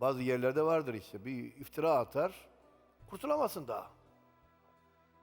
Bazı yerlerde vardır işte bir iftira atar, kurtulamazsın daha.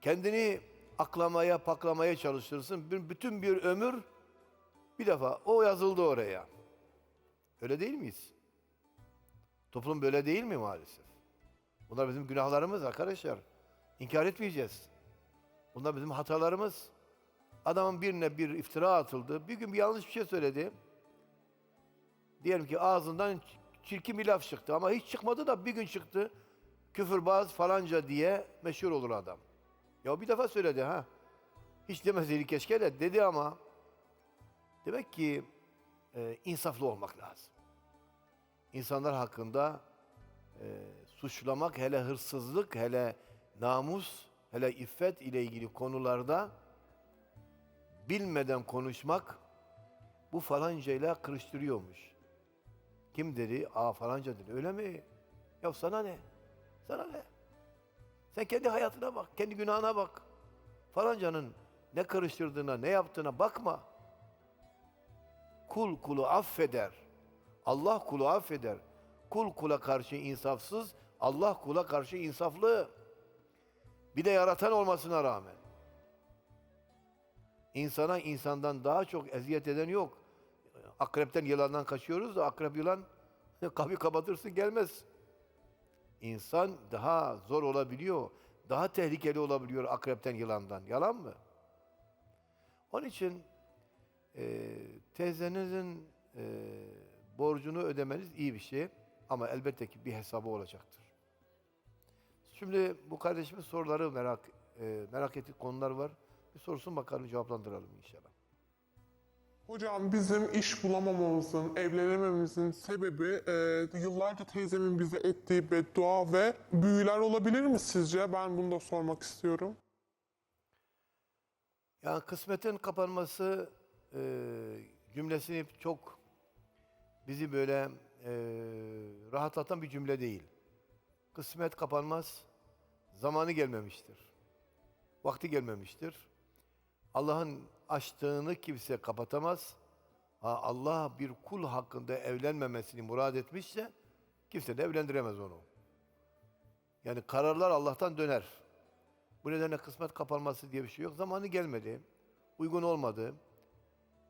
Kendini aklamaya, paklamaya çalışırsın. Bütün bir ömür bir defa o yazıldı oraya. Öyle değil miyiz? Toplum böyle değil mi maalesef? Bunlar bizim günahlarımız arkadaşlar. İnkar etmeyeceğiz. Bunlar bizim hatalarımız. Adamın birine bir iftira atıldı. Bir gün bir yanlış bir şey söyledi. Diyelim ki ağzından çirkin bir laf çıktı ama hiç çıkmadı da bir gün çıktı. Küfürbaz falanca diye meşhur olur adam. Ya bir defa söyledi ha. Hiç demeseydi keşke de dedi ama demek ki e, insaflı olmak lazım. İnsanlar hakkında e, suçlamak, hele hırsızlık, hele namus, hele iffet ile ilgili konularda bilmeden konuşmak bu falancayla kırıştırıyormuş. Kim dedi? Aa falanca dedi. Öyle mi? Ya sana ne? Sana ne? Sen kendi hayatına bak, kendi günahına bak. Falancanın ne karıştırdığına, ne yaptığına bakma. Kul kulu affeder. Allah kulu affeder. Kul kula karşı insafsız, Allah kula karşı insaflı. Bir de yaratan olmasına rağmen. İnsana insandan daha çok eziyet eden yok. Akrepten yılandan kaçıyoruz da akrep yılan kapıyı kapatırsın gelmez. İnsan daha zor olabiliyor. Daha tehlikeli olabiliyor akrepten yılandan. Yalan mı? Onun için e, teyzenizin e, borcunu ödemeniz iyi bir şey. Ama elbette ki bir hesabı olacaktır. Şimdi bu kardeşimin soruları merak e, merak ettiği konular var. Bir sorsun bakalım cevaplandıralım inşallah. Hocam bizim iş bulamamamızın, evlenemememizin sebebi e, yıllarca teyzemin bize ettiği beddua ve büyüler olabilir mi sizce? Ben bunu da sormak istiyorum. Yani kısmetin kapanması e, cümlesini çok bizi böyle e, rahatlatan bir cümle değil. Kısmet kapanmaz, zamanı gelmemiştir. Vakti gelmemiştir. Allah'ın açtığını kimse kapatamaz. Ha, Allah bir kul hakkında evlenmemesini murad etmişse kimse de evlendiremez onu. Yani kararlar Allah'tan döner. Bu nedenle kısmet kapanması diye bir şey yok. Zamanı gelmedi. Uygun olmadı.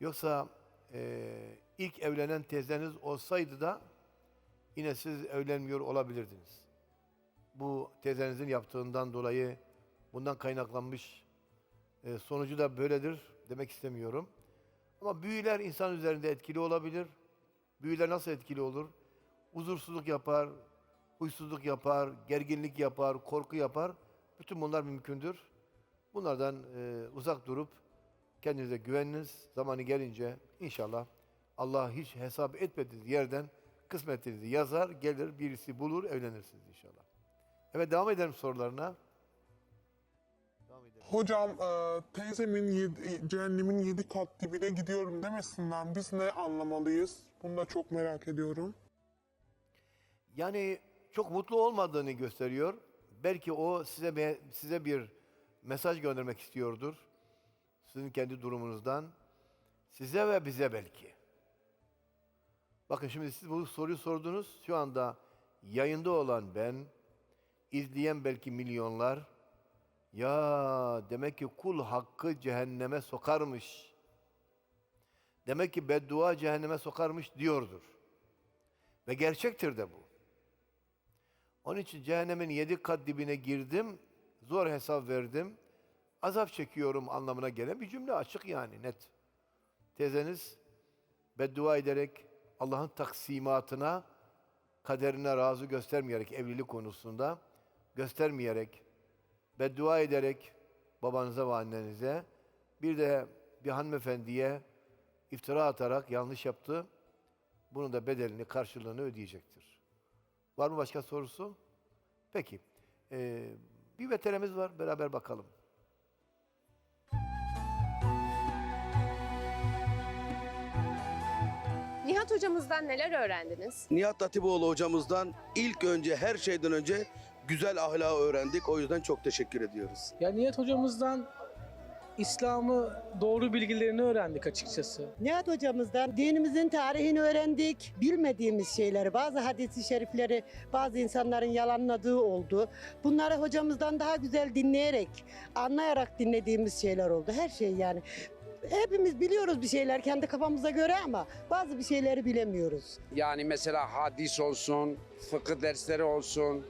Yoksa eee, ilk evlenen teyzeniz olsaydı da yine siz evlenmiyor olabilirdiniz. Bu teyzenizin yaptığından dolayı bundan kaynaklanmış e, sonucu da böyledir demek istemiyorum. Ama büyüler insan üzerinde etkili olabilir. Büyüler nasıl etkili olur? Huzursuzluk yapar, huysuzluk yapar, gerginlik yapar, korku yapar. Bütün bunlar mümkündür. Bunlardan e, uzak durup kendinize güveniniz. Zamanı gelince inşallah Allah hiç hesap etmediğiniz yerden kısmetinizi yazar, gelir, birisi bulur, evlenirsiniz inşallah. Evet devam edelim sorularına. Hocam e, teyzemin yedi, cehennemin yedi kat dibine gidiyorum demesinden biz ne anlamalıyız? Bunu da çok merak ediyorum. Yani çok mutlu olmadığını gösteriyor. Belki o size size bir mesaj göndermek istiyordur. Sizin kendi durumunuzdan. Size ve bize belki. Bakın şimdi siz bu soruyu sordunuz. Şu anda yayında olan ben, izleyen belki milyonlar. Ya demek ki kul hakkı cehenneme sokarmış. Demek ki beddua cehenneme sokarmış diyordur. Ve gerçektir de bu. Onun için cehennemin yedi kat dibine girdim, zor hesap verdim, azap çekiyorum anlamına gelen bir cümle açık yani net. Teyzeniz beddua ederek Allah'ın taksimatına, kaderine razı göstermeyerek evlilik konusunda göstermeyerek, beddua ederek babanıza ve annenize bir de bir hanımefendiye iftira atarak yanlış yaptı. Bunun da bedelini, karşılığını ödeyecektir. Var mı başka sorusu? Peki. Ee, bir veterimiz var. Beraber bakalım. Nihat hocamızdan neler öğrendiniz? Nihat Hatipoğlu hocamızdan ilk önce her şeyden önce güzel ahlakı öğrendik. O yüzden çok teşekkür ediyoruz. Ya Niyet hocamızdan İslam'ı doğru bilgilerini öğrendik açıkçası. Nihat hocamızdan dinimizin tarihini öğrendik. Bilmediğimiz şeyleri, bazı hadisi şerifleri bazı insanların yalanladığı oldu. Bunları hocamızdan daha güzel dinleyerek, anlayarak dinlediğimiz şeyler oldu. Her şey yani. Hepimiz biliyoruz bir şeyler kendi kafamıza göre ama bazı bir şeyleri bilemiyoruz. Yani mesela hadis olsun, fıkıh dersleri olsun.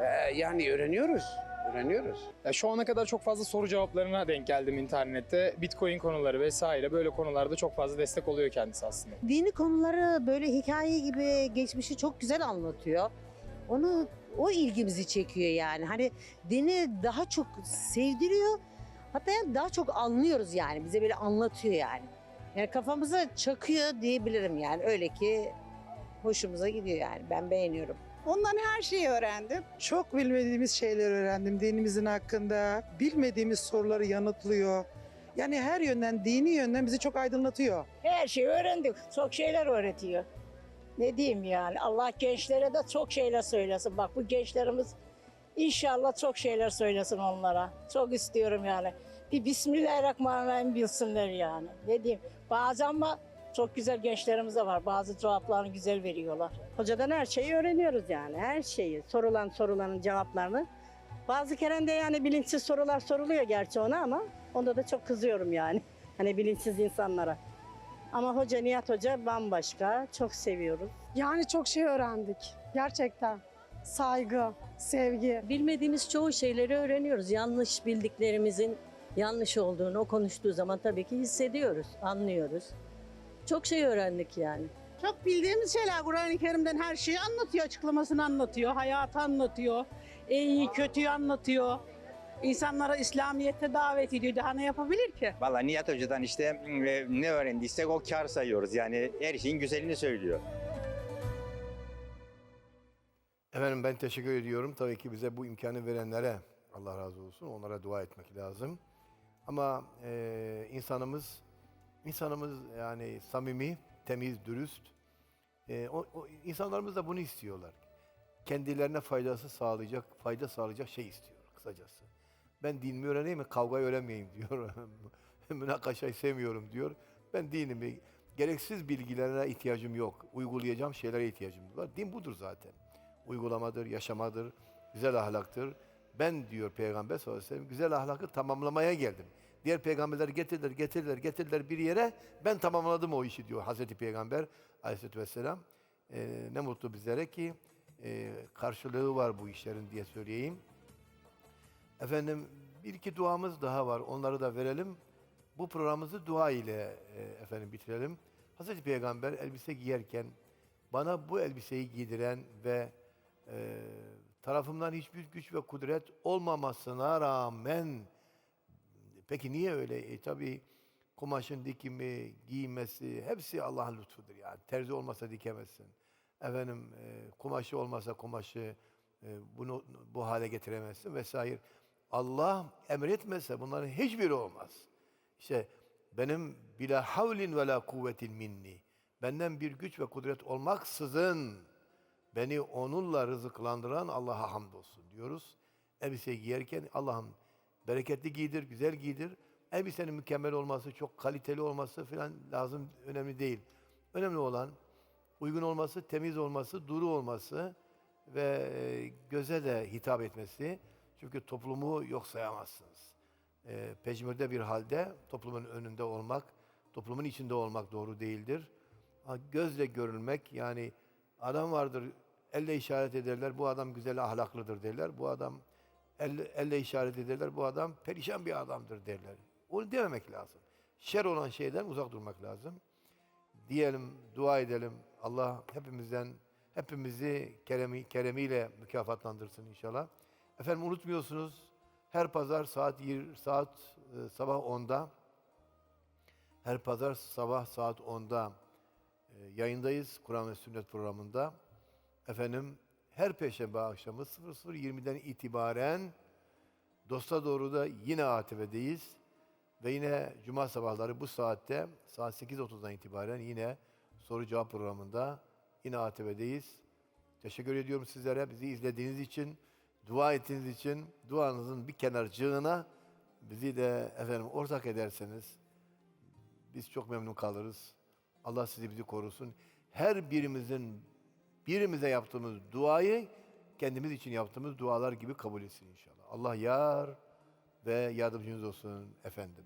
Ee, yani öğreniyoruz, öğreniyoruz. Ya şu ana kadar çok fazla soru cevaplarına denk geldim internette. Bitcoin konuları vesaire böyle konularda çok fazla destek oluyor kendisi aslında. dini konuları böyle hikaye gibi geçmişi çok güzel anlatıyor. Onu o ilgimizi çekiyor yani. Hani dini daha çok sevdiriyor. Hatta yani daha çok anlıyoruz yani. Bize böyle anlatıyor yani. Yani kafamıza çakıyor diyebilirim yani. Öyle ki hoşumuza gidiyor yani. Ben beğeniyorum. Ondan her şeyi öğrendim. Çok bilmediğimiz şeyler öğrendim dinimizin hakkında. Bilmediğimiz soruları yanıtlıyor. Yani her yönden, dini yönden bizi çok aydınlatıyor. Her şeyi öğrendik. Çok şeyler öğretiyor. Ne diyeyim yani Allah gençlere de çok şeyler söylesin. Bak bu gençlerimiz inşallah çok şeyler söylesin onlara. Çok istiyorum yani. Bir Bismillahirrahmanirrahim bilsinler yani. Ne diyeyim bazen ama çok güzel gençlerimiz de var. Bazı cevaplarını güzel veriyorlar. Hocadan her şeyi öğreniyoruz yani. Her şeyi. Sorulan soruların cevaplarını. Bazı kere de yani bilinçsiz sorular soruluyor gerçi ona ama onda da çok kızıyorum yani. Hani bilinçsiz insanlara. Ama hoca Nihat Hoca bambaşka. Çok seviyoruz. Yani çok şey öğrendik. Gerçekten. Saygı, sevgi. Bilmediğimiz çoğu şeyleri öğreniyoruz. Yanlış bildiklerimizin yanlış olduğunu o konuştuğu zaman tabii ki hissediyoruz, anlıyoruz. Çok şey öğrendik yani. Çok bildiğimiz şeyler Kur'an-ı Kerim'den her şeyi anlatıyor. Açıklamasını anlatıyor. Hayatı anlatıyor. İyi, kötüyü anlatıyor. İnsanlara İslamiyet'e davet ediyor. Daha ne yapabilir ki? Valla Nihat Hoca'dan işte e, ne öğrendiysek o kar sayıyoruz. Yani her şeyin güzelini söylüyor. Efendim ben teşekkür ediyorum. Tabii ki bize bu imkanı verenlere Allah razı olsun. Onlara dua etmek lazım. Ama eee, insanımız insanımız yani samimi, temiz, dürüst. Eee, o, o insanlarımız da bunu istiyorlar. Kendilerine faydası sağlayacak, fayda sağlayacak şey istiyor kısacası. Ben dinimi öğreneyim mi kavgayı öğrenmeyeyim diyor. Münakaşayı sevmiyorum diyor. Ben dinimi gereksiz bilgilerine ihtiyacım yok. Uygulayacağım şeylere ihtiyacım var. Din budur zaten uygulamadır, yaşamadır, güzel ahlaktır. Ben diyor Peygamber sallallahu aleyhi ve sellem güzel ahlakı tamamlamaya geldim. Diğer peygamberler getirdiler, getirdiler, getirdiler bir yere. Ben tamamladım o işi diyor Hazreti Peygamber aleyhissalatü vesselam. Ee, ne mutlu bizlere ki e, karşılığı var bu işlerin diye söyleyeyim. Efendim bir iki duamız daha var. Onları da verelim. Bu programımızı dua ile e, efendim bitirelim. Hazreti Peygamber elbise giyerken bana bu elbiseyi giydiren ve e, tarafımdan hiçbir güç ve kudret olmamasına rağmen peki niye öyle? E, tabii kumaşın dikimi, giymesi hepsi Allah'ın lütfudur yani. Terzi olmasa dikemezsin. Efendim e, kumaşı olmasa kumaşı e, bunu bu hale getiremezsin vesaire. Allah emretmese bunların hiçbiri olmaz. İşte benim bila havlin ve la kuvvetin minni. Benden bir güç ve kudret olmaksızın beni onunla rızıklandıran Allah'a hamdolsun diyoruz. Elbise giyerken Allah'ım bereketli giydir, güzel giydir. Elbisenin mükemmel olması, çok kaliteli olması falan lazım, önemli değil. Önemli olan uygun olması, temiz olması, duru olması ve e, göze de hitap etmesi. Çünkü toplumu yok sayamazsınız. E, pejmürde bir halde toplumun önünde olmak, toplumun içinde olmak doğru değildir. Ha, Gözle görülmek yani adam vardır elle işaret ederler bu adam güzel ahlaklıdır derler. Bu adam elle, elle işaret ederler bu adam perişan bir adamdır derler. Onu dememek lazım. Şer olan şeyden uzak durmak lazım. Diyelim, dua edelim. Allah hepimizden hepimizi keremi, keremiyle mükafatlandırsın inşallah. Efendim unutmuyorsunuz her pazar saat yir- saat e, sabah 10'da her pazar sabah saat 10'da e, yayındayız Kur'an ve Sünnet programında. Efendim her peşembe akşamı 00.20'den itibaren Dosta doğru da yine ATV'deyiz. Ve yine cuma sabahları bu saatte saat 8.30'dan itibaren yine soru cevap programında yine ATV'deyiz. Teşekkür ediyorum sizlere bizi izlediğiniz için, dua ettiğiniz için duanızın bir kenarcığına bizi de efendim ortak ederseniz biz çok memnun kalırız. Allah sizi bizi korusun. Her birimizin birimize yaptığımız duayı kendimiz için yaptığımız dualar gibi kabul etsin inşallah. Allah yar ve yardımcınız olsun efendim.